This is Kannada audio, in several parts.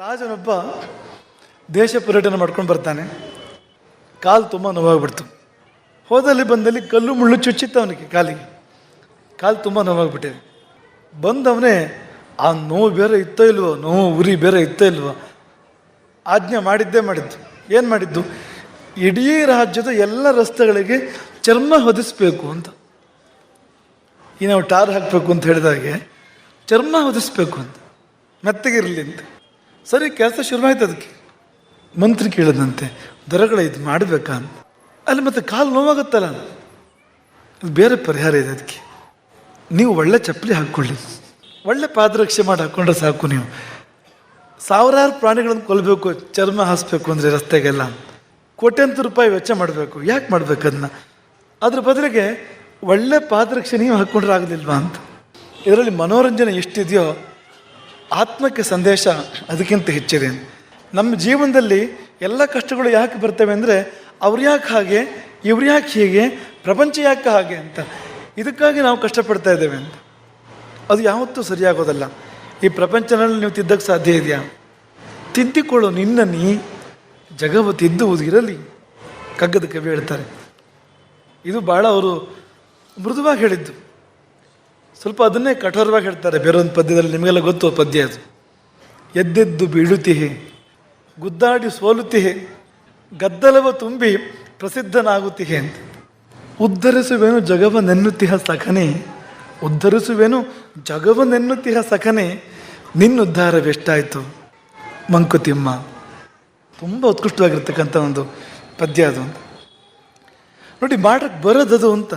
ರಾಜನೊಬ್ಬ ದೇಶ ಪರ್ಯಟನೆ ಮಾಡ್ಕೊಂಡು ಬರ್ತಾನೆ. ಕಾಲು ತುಂಬ ನೋವಾಗ್ಬಿಡ್ತು. ಹೋದಲ್ಲಿ ಬಂದಲ್ಲಿ ಕಲ್ಲು ಮುಳ್ಳು ಚುಚ್ಚಿತ್ತು ಅವನಿಗೆ ಕಾಲಿಗೆ. ಕಾಲು ತುಂಬ ನೋವಾಗ್ಬಿಟ್ಟಿದೆ. ಬಂದವನೇ, ಆ ನೋವು ಬೇರೆ ಇತ್ತೋ ಇಲ್ವೋ? ನೋವು ಉರಿ ಬೇರೆ ಇತ್ತೋ ಇಲ್ವೋ? ಆಜ್ಞೆ ಮಾಡಿದ್ದೇ ಮಾಡಿದ್ದು. ಏನು ಮಾಡಿದ್ದು? ಇಡೀ ರಾಜ್ಯದ ಎಲ್ಲ ರಸ್ತೆಗಳಿಗೆ ಚರ್ಮ ಹೊದಿಸ್ಬೇಕು ಅಂತ. ಈ ನಾವು ಟಾರ್ ಹಾಕಬೇಕು ಅಂತ ಹೇಳಿದಾಗೆ ಚರ್ಮ ಹೊದಿಸ್ಬೇಕು ಅಂತ. ಮೆತ್ತಗಿರಲಿ ಅಂತ. ಸರಿ, ಕೆಲಸ ಶುರುವಾಯ್ತು ಅದಕ್ಕೆ. ಮಂತ್ರಿ ಕೇಳಿದಂತೆ, ದರಗಳ ಇದು ಮಾಡಬೇಕಾ ಅಂತ. ಅಲ್ಲಿ ಮತ್ತೆ ಕಾಲು ನೋವಾಗುತ್ತಲ್ಲ. ಅದು ಬೇರೆ ಪರಿಹಾರ ಇದೆ ಅದಕ್ಕೆ. ನೀವು ಒಳ್ಳೆ ಚಪ್ಪಲಿ ಹಾಕ್ಕೊಳ್ಳಿ. ಒಳ್ಳೆ ಪಾದರಕ್ಷೆ ಮಾಡಿ ಹಾಕ್ಕೊಂಡ್ರೆ ಸಾಕು ನೀವು. ಸಾವಿರಾರು ಪ್ರಾಣಿಗಳನ್ನು ಕೊಲ್ಲಬೇಕು, ಚರ್ಮ ಹಾಸ್ಬೇಕು ಅಂದರೆ ರಸ್ತೆಗೆಲ್ಲ. ಕೋಟ್ಯಂತರ ರೂಪಾಯಿ ವೆಚ್ಚ ಮಾಡಬೇಕು. ಯಾಕೆ ಮಾಡ್ಬೇಕು ಅದನ್ನ? ಅದ್ರ ಬದಲಿಗೆ ಒಳ್ಳೆ ಪಾದರಕ್ಷೆ ನೀವು ಹಾಕ್ಕೊಂಡ್ರೆ ಆಗಲಿಲ್ವಾ ಅಂತ. ಇದರಲ್ಲಿ ಮನೋರಂಜನೆ ಎಷ್ಟಿದೆಯೋ ಆತ್ಮಕ್ಕೆ ಸಂದೇಶ ಅದಕ್ಕಿಂತ ಹೆಚ್ಚಿದೆ. ನಮ್ಮ ಜೀವನದಲ್ಲಿ ಎಲ್ಲ ಕಷ್ಟಗಳು ಯಾಕೆ ಬರ್ತವೆ ಅಂದರೆ ಅವ್ರು ಯಾಕೆ ಹಾಗೆ, ಇವ್ರು ಯಾಕೆ ಹೀಗೆ, ಪ್ರಪಂಚ ಯಾಕೆ ಹಾಗೆ ಅಂತ. ಇದಕ್ಕಾಗಿ ನಾವು ಕಷ್ಟಪಡ್ತಾ ಇದ್ದೇವೆ ಅಂತ. ಅದು ಯಾವತ್ತೂ ಸರಿಯಾಗೋದಲ್ಲ. ಈ ಪ್ರಪಂಚನಲ್ಲಿ ನೀವು ತಿದ್ದಕ್ಕೆ ಸಾಧ್ಯ ಇದೆಯಾ? ತಿದ್ದಿಕೊಳ್ಳು ನಿನ್ನ ನೀ ಜಗವ ತಿದ್ದುವುದು ಇರಲಿ, ಕಗ್ಗದ ಕವಿ ಹೇಳ್ತಾರೆ. ಇದು ಭಾಳ ಅವರು ಮೃದುವಾಗಿ ಹೇಳಿದ್ದು. ಸ್ವಲ್ಪ ಅದನ್ನೇ ಕಠೋರವಾಗಿ ಹೇಳ್ತಾರೆ ಬೇರೊಂದು ಪದ್ಯದಲ್ಲಿ, ನಿಮಗೆಲ್ಲ ಗೊತ್ತು ಪದ್ಯ ಅದು. ಎದ್ದೆದ್ದು ಬೀಳುತ್ತಿಹೆ ಗುದ್ದಾಡಿ ಸೋಲುತ್ತಿಹೆ ಗದ್ದಲವ ತುಂಬಿ ಪ್ರಸಿದ್ಧನಾಗುತ್ತಿಹೆ ಅಂತ. ಉದ್ಧರಿಸುವೇನು ಜಗವನೆನ್ನುತ್ತಿಹ ಸಖನೆ, ಉದ್ಧರಿಸುವೇನು ಜಗವನೆನ್ನುತ್ತಿಹ ಸಖನೆ, ನಿನ್ನುದ್ಧಾರವೆಷ್ಟಾಯಿತು? ಮಂಕುತಿಮ್ಮ, ತುಂಬ ಉತ್ಕೃಷ್ಟವಾಗಿರ್ತಕ್ಕಂಥ ಒಂದು ಪದ್ಯ ಅದು ಅಂತ. ನೋಡಿ ಮಾಡಕ್ಕೆ ಬರೋದದು ಅಂತ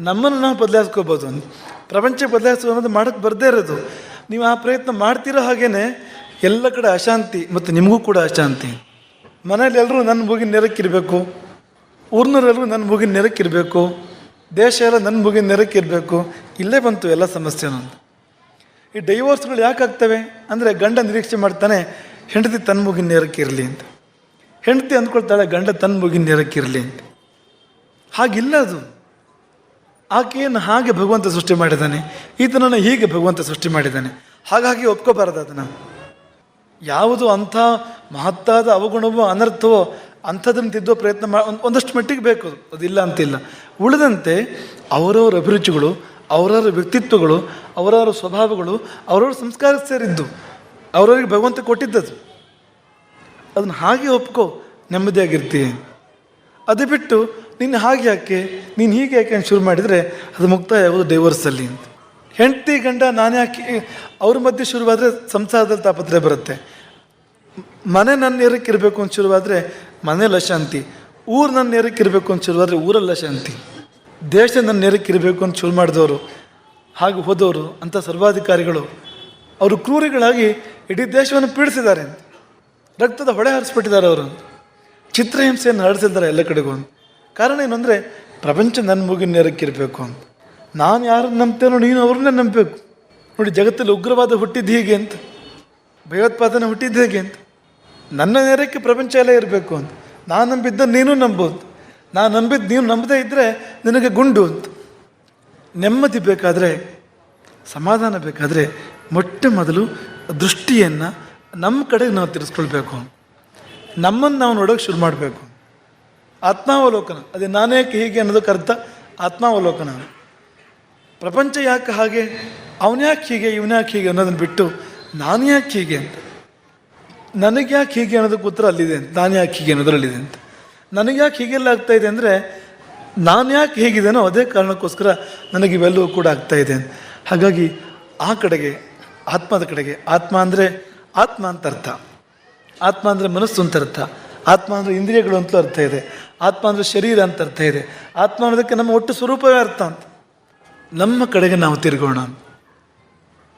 ನಮ್ಮನ್ನು ನಾವು ಬದಲಾಯಿಸ್ಕೋಬೋದು ಅಂತ. ಪ್ರಪಂಚ ಬದಲಾಯಿಸುವ ಅನ್ನೋದು ಮಾಡಕ್ಕೆ ಬರದೇ ಇರೋದು. ನೀವು ಆ ಪ್ರಯತ್ನ ಮಾಡ್ತಿರೋ ಹಾಗೇನೆ ಎಲ್ಲ ಕಡೆ ಅಶಾಂತಿ ಮತ್ತು ನಿಮಗೂ ಕೂಡ ಅಶಾಂತಿ. ಮನೇಲಿ ಎಲ್ಲರೂ ನನ್ನ ಮೂಗಿನ ನೆರಕ್ಕಿರಬೇಕು ಊರ್ನೂರೆಲ್ಲರೂ ನನ್ನ ಮೂಗಿನ ನೆರಕ್ಕಿರಬೇಕು ದೇಶ ಎಲ್ಲ ನನ್ನ ಮೂಗಿನ ನೆರಕ್ಕಿರಬೇಕು ಇಲ್ಲೇ ಬಂತು ಎಲ್ಲ ಸಮಸ್ಯೆನೂ ಈ ಡೈವೋರ್ಸ್ಗಳು ಯಾಕೆ ಆಗ್ತವೆ? ಅಂದರೆ ಗಂಡ ನಿರೀಕ್ಷೆ ಮಾಡ್ತಾನೆ, ಹೆಂಡತಿ ತನ್ನ ಮೂಗಿನ ನೆರಕ್ಕಿರಲಿ ಅಂತ. ಹೆಂಡತಿ ಅಂದ್ಕೊಳ್ತಾಳೆ, ಗಂಡ ತನ್ನ ಮೂಗಿನ ನೆರಕ್ಕಿರಲಿ ಅಂತ. ಹಾಗಿಲ್ಲ ಅದು. ಆಕೆಯನ್ನು ಹಾಗೆ ಭಗವಂತ ಸೃಷ್ಟಿ ಮಾಡಿದ್ದಾನೆ, ಈತನನ್ನು ಹೀಗೆ ಭಗವಂತ ಸೃಷ್ಟಿ ಮಾಡಿದ್ದಾನೆ. ಹಾಗಾಗಿ ಒಪ್ಕೋಬಾರದು ಅದನ್ನು. ಯಾವುದು ಅಂಥ ಮಹತ್ತಾದ ಅವಗುಣವೋ ಅನರ್ಥವೋ ಅಂಥದನ್ನು ತಿದ್ದೋ ಪ್ರಯತ್ನ ಮಾ ಒಂದ್- ಒಂದಷ್ಟು ಮಟ್ಟಿಗೆ ಬೇಕು ಅದು. ಅದಿಲ್ಲ ಅಂತಿಲ್ಲ. ಉಳಿದಂತೆ ಅವರವರ ಅಭಿರುಚಿಗಳು, ಅವರವರ ವ್ಯಕ್ತಿತ್ವಗಳು, ಅವರವರ ಸ್ವಭಾವಗಳು, ಅವರವರ ಸಂಸ್ಕಾರ ಸೇರಿದ್ದು, ಅವರವರಿಗೆ ಭಗವಂತ ಕೊಟ್ಟಿದ್ದದು ಅದನ್ನು ಹಾಗೆ ಒಪ್ಕೋ, ನೆಮ್ಮದಿಯಾಗಿರ್ತೀಯ. ಅದು ಬಿಟ್ಟು ನೀನು ಹಾಗೆ ಯಾಕೆ? ನೀನು ಹೀಗೆ ಯಾಕೆ ಶುರು ಮಾಡಿದರೆ ಅದು ಮುಕ್ತಾಯ ಆಗೋದು ಡೈವರ್ಸಲ್ಲಿ ಅಂತ. ಹೆಂಡತಿ ಗಂಡ ನಾನು ಯಾಕೆ ಅವ್ರ ಮಧ್ಯೆ ಶುರುವಾದರೆ ಸಂಸಾರದಲ್ಲಿ ತಾಪತ್ರೆ ಬರುತ್ತೆ. ಮನೆ ನನ್ನ ನೇರಕ್ಕೆ ಇರಬೇಕು ಅಂತ ಶುರುವಾದರೆ ಮನೇಲಿ ಅಶಾಂತಿ ಊರು ನನ್ನ ನೇರಕ್ಕೆ ಇರಬೇಕು ಅಂತ ಶುರುವಾದರೆ ಊರಲ್ಲಿ ಶಾಂತಿ. ದೇಶ ನನ್ನ ನೇರಕ್ಕೆ ಇರಬೇಕು ಅಂತ ಶುರು ಮಾಡಿದವರು, ಹಾಗೆ ಹೋದವರು, ಅಂಥ ಸರ್ವಾಧಿಕಾರಿಗಳು, ಅವರು ಕ್ರೂರಿಗಳಾಗಿ ಇಡೀ ದೇಶವನ್ನು ಪೀಡಿಸಿದ್ದಾರೆ ರಕ್ತದ ಹೊಳೆ ಹರಿಸ್ಬಿಟ್ಟಿದ್ದಾರೆ ಅವರು ಚಿತ್ರಹಿಂಸೆಯನ್ನು ಹರಡಿಸಿದ್ದಾರೆ ಎಲ್ಲ ಕಡೆಗೂ ಅಂತ. ಕಾರಣ ಏನು ಅಂದರೆ, ಪ್ರಪಂಚ ನನ್ನ ಮೂಗಿನ ನೆರಕ್ಕಿರಬೇಕು ಅಂತ. ನಾನು ಯಾರನ್ನು ನಂಬ್ತೇನೋ ನೀನು ಅವ್ರನ್ನೇ ನಂಬಬೇಕು. ನೋಡಿ, ಜಗತ್ತಲ್ಲಿ ಉಗ್ರವಾದ ಹುಟ್ಟಿದ್ದು ಹೀಗೆ ಅಂತ. ಭಯೋತ್ಪಾದನೆ ಹುಟ್ಟಿದ್ದು ಹೇಗೆ ಅಂತ. ನನ್ನ ನೆರಕ್ಕೆ ಪ್ರಪಂಚ ಎಲ್ಲ ಇರಬೇಕು ಅಂತ. ನಾನು ನಂಬಿದ್ದ ನೀನು ನಂಬೋದು. ನಾನು ನಂಬಿದ್ದು ನೀವು ನಂಬದೇ ಇದ್ದರೆ ನಿನಗೆ ಗುಂಡು ಅಂತ. ನೆಮ್ಮದಿ ಬೇಕಾದರೆ, ಸಮಾಧಾನ ಬೇಕಾದರೆ ಮೊಟ್ಟ ಮೊದಲು ದೃಷ್ಟಿಯನ್ನು ನಮ್ಮ ಕಡೆಗೆ ನಾವು ತಿರ್ಸ್ಕೊಳ್ಬೇಕು ನಮ್ಮನ್ನು ನಾವು ನೋಡೋಕೆ ಶುರು ಮಾಡಬೇಕು. ಆತ್ಮಾವಲೋಕನ. ಅದೇ ನಾನೇಕೆ ಹೀಗೆ ಅನ್ನೋದಕ್ಕೆ ಅರ್ಥ ಆತ್ಮಾವಲೋಕನ. ಪ್ರಪಂಚ ಯಾಕೆ ಹಾಗೆ? ಅವನ್ಯಾಕೆ ಹೀಗೆ? ಇವನ್ಯಾಕೆ ಹೀಗೆ ಅನ್ನೋದನ್ನು ಬಿಟ್ಟು ನಾನು ಯಾಕೆ ಹೀಗೆ ಅಂತ. ನನಗೆ ಯಾಕೆ ಹೀಗೆ ಅನ್ನೋದಕ್ಕೆ ಉತ್ತರ ಅಲ್ಲಿದೆ ಅಂತ. ನಾನು ಯಾಕೆ ಹೀಗೆ ಅನ್ನೋದ್ರಲ್ಲಿದೆ ಅಂತ. ನನಗೆ ಯಾಕೆ ಹೀಗೆಲ್ಲ ಆಗ್ತಾ ಇದೆ ಅಂದರೆ ನಾನು ಯಾಕೆ ಹೇಗಿದ್ದೇನೋ ಅದೇ ಕಾರಣಕ್ಕೋಸ್ಕರ ನನಗೆ ಇವೆಲ್ಲವೂ ಕೂಡ ಆಗ್ತಾ ಇದೆ ಹಾಗಾಗಿ ಆ ಕಡೆಗೆ, ಆತ್ಮದ ಕಡೆಗೆ ಆತ್ಮ ಅಂದರೆ ಆತ್ಮ ಅಂತ ಅರ್ಥ. ಆತ್ಮ ಅಂದರೆ ಮನಸ್ಸು ಅಂತ ಅರ್ಥ. ಆತ್ಮ ಅಂದರೆ ಇಂದ್ರಿಯಗಳು ಅಂತಲೂ ಅರ್ಥ ಇದೆ. ಆತ್ಮ ಅಂದರೆ ಶರೀರ ಅಂತ ಅರ್ಥ ಇದೆ. ಆತ್ಮ ಅನ್ನೋದಕ್ಕೆ ನಮ್ಮ ಒಟ್ಟು ಸ್ವರೂಪವೇ ಅರ್ಥ ಅಂತ. ನಮ್ಮ ಕಡೆಗೆ ನಾವು ತಿರುಗೋಣ.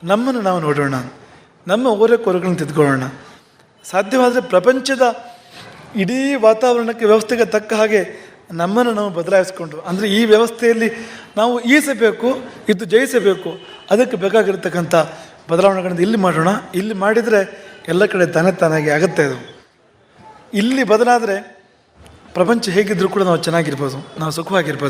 ನಮ್ಮನ್ನು ನಾವು ನೋಡೋಣ. ನಮ್ಮ ಓರೆ ಕೊರಗಳನ್ನು ತಿದ್ಕೊಳ್ಳೋಣ. ಸಾಧ್ಯವಾದರೆ ಪ್ರಪಂಚದ ಇಡೀ ವಾತಾವರಣಕ್ಕೆ ವ್ಯವಸ್ಥೆಗೆ ತಕ್ಕ ಹಾಗೆ ನಮ್ಮನ್ನು ನಾವು ಬದಲಾಯಿಸ್ಕೊಂಡ್ರು ಅಂದರೆ ಈ ವ್ಯವಸ್ಥೆಯಲ್ಲಿ ನಾವು ಈಸಬೇಕು ಇದು ಜಯಿಸಬೇಕು, ಅದಕ್ಕೆ ಬೇಕಾಗಿರ್ತಕ್ಕಂಥ ಬದಲಾವಣೆಗಳನ್ನು ಇಲ್ಲಿ ಮಾಡೋಣ. ಇಲ್ಲಿ ಮಾಡಿದರೆ ಎಲ್ಲ ಕಡೆ ತಾನೇ ತಾನಾಗಿ ಆಗುತ್ತೆ ಅದು. ಇಲ್ಲಿ ಬದಲಾದರೆ ಪ್ರಪಂಚ ಹೇಗಿದ್ದರೂ ಕೂಡ ನಾವು ಚೆನ್ನಾಗಿರ್ಬೋದು. ನಾವು ಸುಖವಾಗಿರ್ಬೋದು.